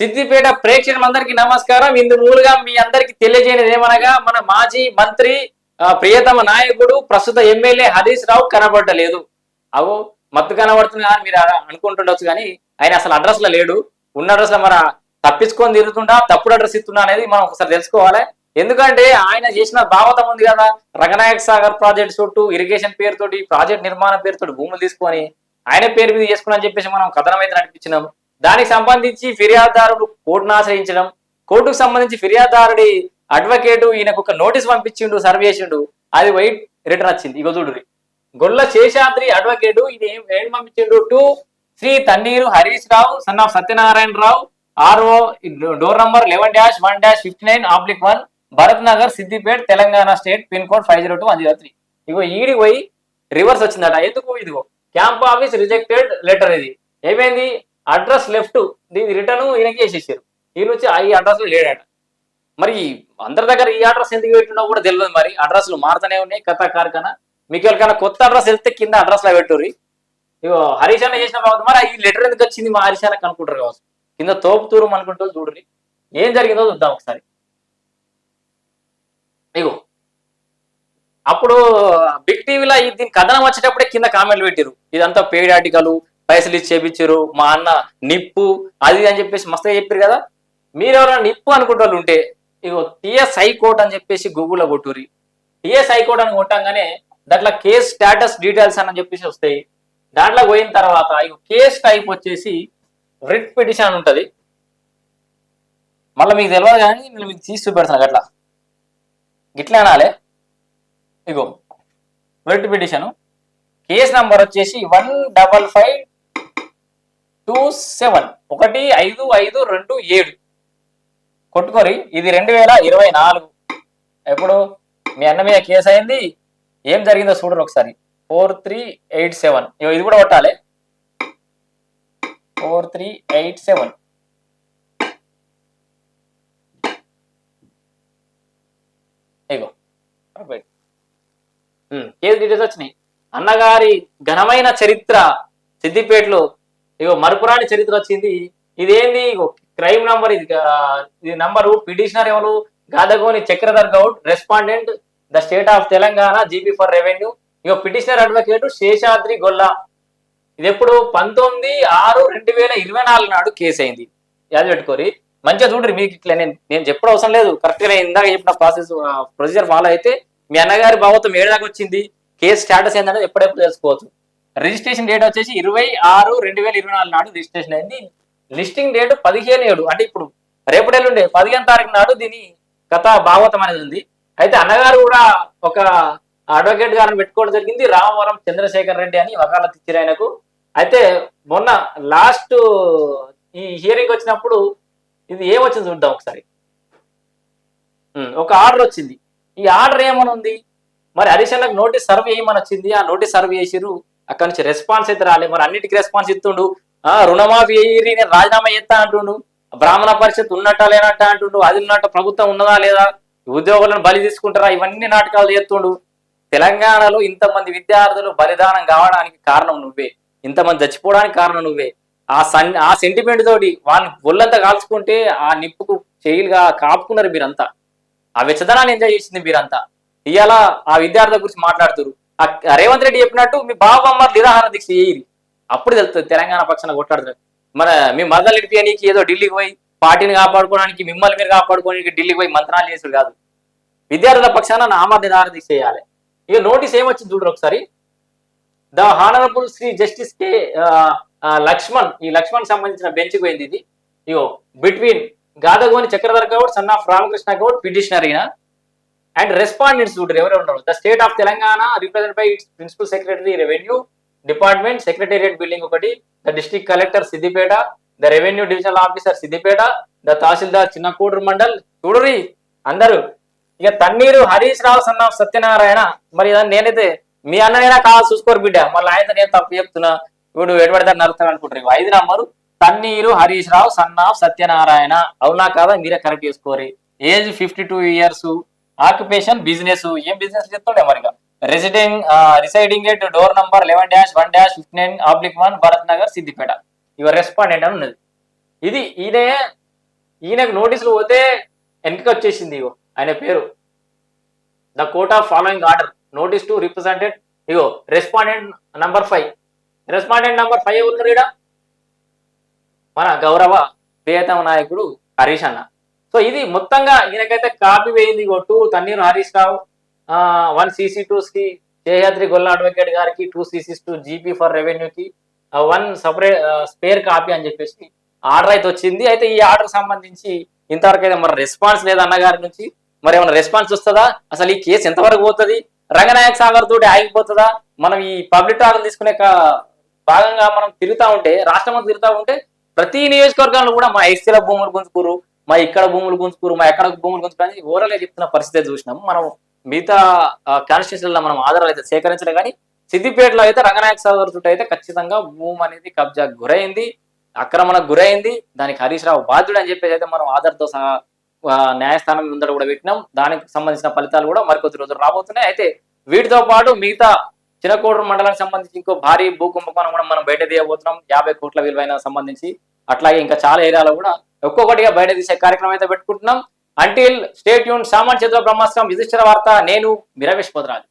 సిద్దిపేట ప్రేక్షకులందరికీ నమస్కారం. ఇందు మూలుగా మీ అందరికి తెలియజేయనిది ఏమనగా మన మాజీ మంత్రి ప్రియతమ నాయకుడు ప్రస్తుత ఎమ్మెల్యే హరీష్ రావు కనబడలేదు. అవు మత్తు కనబడుతుంది అని మీరు అనుకుంటుండొచ్చు కానీ ఆయన అసలు అడ్రస్లో లేడు. ఉన్న అడ్రస్లో మన తప్పించుకొని తిరుగుతుండా తప్పుడు అడ్రస్ ఇస్తున్నా అనేది మనం ఒకసారి తెలుసుకోవాలి. ఎందుకంటే ఆయన చేసిన భావతం ఉంది కదా రంగనాయక సాగర్ ప్రాజెక్ట్ చుట్టూ ఇరిగేషన్ పేరుతోటి ప్రాజెక్ట్ నిర్మాణం పేరుతోటి భూములు తీసుకొని ఆయన పేరు మీద చేసుకుని చెప్పేసి మనం కథనం అయితే నడిపించినాం. దానికి సంబంధించి ఫిర్యాదుదారుడు కోర్టును ఆశ్రయించడం కోర్టుకు సంబంధించి ఫిర్యాదుదారుడి అడ్వకేటు ఈయనకు ఒక నోటీస్ పంపించిండు సర్వ్ చేసిండు. అది వైట్ రిటర్న్ వచ్చింది. ఇగో చూడు గొల్ల శేషాద్రి అడ్వకేటు ఇది ఏం పంపించిండు to Shri Thanneeru Harish Rao son of Satyanarayana Rao R O door number eleven dash one dash fifty nine oblique one Bharat Nagar Siddipet Telangana state pin code five zero two one zero three. ఇగో ఈడి పోయి reverse వచ్చిందట. ఎందుకు ఇదిగో? Camp office rejected letter ఇది. ఏమైంది? Address left దీని return ఈయనకి చేసేసారు ఈయన వచ్చి ఆ ఈ అడ్రస్లో లేడట. మరి అందరి దగ్గర ఈ అడ్రస్ ఎందుకు పెట్టినా కూడా తెలియదు మరి. అడ్రస్లు మారుతూనే ఉన్నాయి. కథ కార్ఖానా. మీకు ఎవరికైనా కొత్త అడ్రస్ వెళ్తే కింద అడ్రస్లో పెట్టుర్రి. ఇగో హరీష్ అన్న చేసిన బాబు మరి ఈ లెటర్ ఎందుకు వచ్చింది? మా హరీష్ అన్నకు అనుకుంటారు కావచ్చు. కింద తోపుతూరు అనుకుంటూ చూడండి ఏం జరిగిందో చూద్దాం ఒకసారి. ఇగో. అప్పుడు బిగ్ టీవీలో దీని కథనం వచ్చేటప్పుడే కింద కామెంట్లు పెట్టారు ఇదంతా పేడ్ ఆర్టికల్ పైసలు ఇచ్చి చేపించారు మా అన్న నిప్పు అది అని చెప్పేసి మస్తుగా చెప్పారు కదా. మీరు ఎవరైనా నిప్పు అనుకుంటే వాళ్ళు ఉంటే ఇగో టిఎస్ హైకోర్ట్ అని చెప్పేసి గూగుల్లో కొట్టురి టిఎస్ హైకోర్టు అని కొట్టంగానే దాంట్లో కేస్ స్టేటస్ డీటెయిల్స్ అని చెప్పేసి వస్తాయి. దాంట్లో పోయిన తర్వాత ఇక కేస్ టైప్ వచ్చేసి రిట్ పిటిషన్ ఉంటుంది. మళ్ళీ మీకు తెలియదు కానీ నేను మీకు తీసి చూపెడతాను అట్లా గిట్లా అనాలే. ఇగో రిట్ పిటిషన్. కేస్ నంబర్ వచ్చేసి one double five two seven ఒకటి ఐదు ఐదు రెండు ఏడు. కొట్టుకోరి ఇది రెండు వేల ఇరవై నాలుగు. ఎప్పుడు? మీ అన్న మీద కేసు అయింది. ఏం జరిగిందో చూడరు ఒకసారి. Four three eight seven. ఇది కూడా కొట్టాలి. Four three eight seven. ఇగో. కేసు డీటెయిల్స్ వచ్చినాయి? అన్నగారి ఘనమైన చరిత్ర సిద్దిపేటలో ఇగో మరపురాని చరిత్ర వచ్చింది. ఇదేంది? ఇగో క్రైమ్ నంబర్ ఇది ఇది నంబరు పిటిషనర్ ఎవరు? Gadagoni Chakradhar Goud respondent the state of Telangana GP for revenue ego petitioner advocate Seshadri Golla. ఇది ఎప్పుడు పంతొమ్మిది ఆరు రెండు వేల ఇరవై నాలుగు నాడు కేసు అయింది. యాది పెట్టుకోరి? మంచిగా చూడరు మీకు ఇట్లా నేను నేను చెప్పడం అవసరం లేదు. కరెక్ట్గా ఇందాక చెప్పిన ప్రాసెస్ ప్రొసీజర్ ఫాలో అయితే మీ అన్నగారి భావత్వం ఏడు వచ్చింది. కేసు స్టేటస్ ఏంటంటే ఎప్పుడెప్పుడు తెలుసుకోవచ్చు. రిజిస్ట్రేషన్ డేట్ వచ్చేసి ఇరవై ఆరు రెండు వేల ఇరవై నాలుగు నాడు రిజిస్ట్రేషన్ అయింది. లిస్టింగ్ డేట్ పదిహేను ఏడు. అంటే ఇప్పుడు రేపటి ఎల్లుండే పదిహేను తారీఖు నాడు దీని కథ భాగవతం అనేది ఉంది. అయితే అన్నగారు కూడా ఒక అడ్వకేట్ గారిని పెట్టుకోవడం జరిగింది. రామవరం చంద్రశేఖర్ రెడ్డి అని వకాలత్ ఇచ్చారు ఆయనకు. అయితే మొన్న లాస్ట్ ఈ హియరింగ్ వచ్చినప్పుడు ఇది ఏమొచ్చింది చూద్దాం ఒకసారి. ఒక ఆర్డర్ వచ్చింది. ఈ ఆర్డర్ ఏమని ఉంది మరి హరిశన్నకు నోటీస్ సర్వ్ చేయమని వచ్చింది. ఆ నోటీస్ సర్వ్ చేసిరు అక్కడి నుంచి రెస్పాన్స్ అయితే రాలే. మరి అన్నిటికీ రెస్పాన్స్ ఇస్తుండు. ఆ రుణమాఫీ నేను రాజీనామా చేస్తా అంటుండు. బ్రాహ్మణ పరిషత్ ఉన్నట్ట లేనట్ట అంటుండు. అది ఉన్నట్ట ప్రభుత్వం ఉన్నదా లేదా? ఉద్యోగులను బలి తీసుకుంటారా? ఇవన్నీ నాటకాలు చేస్తుండు. తెలంగాణలో ఇంతమంది విద్యార్థులు బలిదానం కావడానికి కారణం నువ్వే. ఇంతమంది చచ్చిపోవడానికి కారణం నువ్వే. ఆ సన్ ఆ సెంటిమెంట్ తోటి వాళ్ళని ఒళ్ళంతా కాల్చుకుంటే ఆ నిప్పుకు చేయిలుగా కాపుకున్నారు మీరంతా. ఆ వెచ్చదనాన్ని ఎంజాయ్ చేసింది మీరంతా. ఇవాళ ఆ విద్యార్థుల గురించి మాట్లాడుతురు రేవంత్ రెడ్డి చెప్పినట్టు మీ బాబమ్మ నిరాహార దీక్ష చేయరు. అప్పుడు తెలుస్తుంది తెలంగాణ పక్షాన కొట్లాడుతారు మన మీ మదలు ఇడిపియడానికి ఏదో ఢిల్లీకి పోయి పార్టీని కాపాడుకోవడానికి మిమ్మల్ని మీరు కాపాడుకోవడానికి ఢిల్లీకి పోయి మంత్రాలు చేసుడు కాదు. విద్యార్థుల పక్షాన నామ నిరాహార దీక్ష చేయాలి. ఇక నోటీస్ ఏమొచ్చింది చూడరు ఒకసారి. The honourable Shri justice K Laxman ఈ లక్ష్మణ్ సంబంధించిన బెంచ్ పోయింది ఇది. ఇగో between Gadagoni Chakradhar Goud son of Ramakrishna Goud petitioner ఈయన. అండ్ రెస్పాండెంట్స్ చూడరు ఎవరు ఉన్నారు? The state of Telangana represent by its principal secretary revenue department secretariat building ఒకటి the district collector Siddipet the revenue divisional officer Siddipet the tahsildar Chinnakodur mandal చూడరి అందరూ. ఇక తన్నీరు హరీష్ రావు సన్న సత్యనారాయణ. మరి నేనైతే మీ అన్ననైనా కావాలి చూసుకోరు బిడ్డ. మళ్ళీ ఆయన నేను తప్పు చెప్తున్నా. ఇప్పుడు ఎడబడతారు నరుతారు అనుకుంటారు ఐదు number Thanneeru Harish Rao son of Satyanarayana. అవునా కాదా? మీరే కరెక్ట్ చేసుకోరు. Age fifty two years occupation business ఏం బిజినెస్ చెప్తుండే మరి residing residing at door number eleven dash one dash fifty nine oblique one Bharat Nagar Siddipet your respondent అని ఉన్నది. ఇది ఈయనే ఈయనకు నోటీసులు పోతే వెనక్కి వచ్చేసింది ఇగో ఆయన పేరు. The court of following order notice to represented ego respondent number five respondent number five ఉన్నారు ఈడ? మన గౌరవ ప్రియతమ నాయకుడు హరీష్ అన్న. సో ఇది మొత్తంగా ఈయనకైతే కాపీ వేయింది ఇగో two. Thanneeru Harish Rao one CC టూస్కి జయయాద్రి గొల్ల అడ్వకేట్ గారికి two CCs to GP for రెవెన్యూకి one separate spare copy అని చెప్పేసి ఆర్డర్ అయితే వచ్చింది. అయితే ఈ ఆర్డర్ సంబంధించి ఇంతవరకు అయితే మరి రెస్పాన్స్ లేదు అన్నగారి నుంచి మరి ఏమైనా రెస్పాన్స్ వస్తుందా? అసలు ఈ కేసు ఎంతవరకు పోతుంది? రంగనాయక్ సాగర్ తోటి ఆగిపోతుందా? మనం ఈ పబ్లిక్ టాక్ తీసుకునే భాగంగా మనం తిరుగుతా ఉంటే రాష్ట్రం అంతా తిరుగుతా ఉంటే ప్రతి నియోజకవర్గంలో కూడా మా ఎస్సీల భూములు గుంజుకురు మా ఇక్కడ భూములు గుంజుకురు మా ఎక్కడ భూములు గుంజుకురు అని ఓరలే చెప్తున్న పరిస్థితి చూసినాం. మనం మిగతా కాన్స్టిట్యూషన్లో మనం ఆధారాలు అయితే సేకరించలే కానీ సిద్దిపేటలో అయితే రంగనాయక సాగర్ చుట్టూ అయితే ఖచ్చితంగా భూమి అనేది కబ్జా గురైంది అక్రమణకు గురైంది. దానికి హరీష్ రావు బాధ్యుడు అని చెప్పేసి అయితే మనం ఆధార్తో సహా న్యాయస్థానం ముందర కూడా పెట్టినాం. దానికి సంబంధించిన ఫలితాలు కూడా మరికొద్ది రోజులు రాబోతున్నాయి. అయితే వీటితో పాటు మిగతా చిన్నకోడూరు మండలానికి సంబంధించి ఇంకో భారీ భూకుంభకోణం కూడా మనం బయట తీయబోతున్నాం. యాభై కోట్ల విలువైన సంబంధించి. అట్లాగే ఇంకా చాలా ఏరియాలో కూడా ఒక్కొక్కటిగా బయట తీసే కార్యక్రమం అయితే పెట్టుకుంటున్నాం. అంటిల్ స్టేట్ యూన్ సామాన్ చేతుల బ్రహ్మాస్త్రం. విశిష్ట వార్త. నేను మిరవేష్ పొదరాజు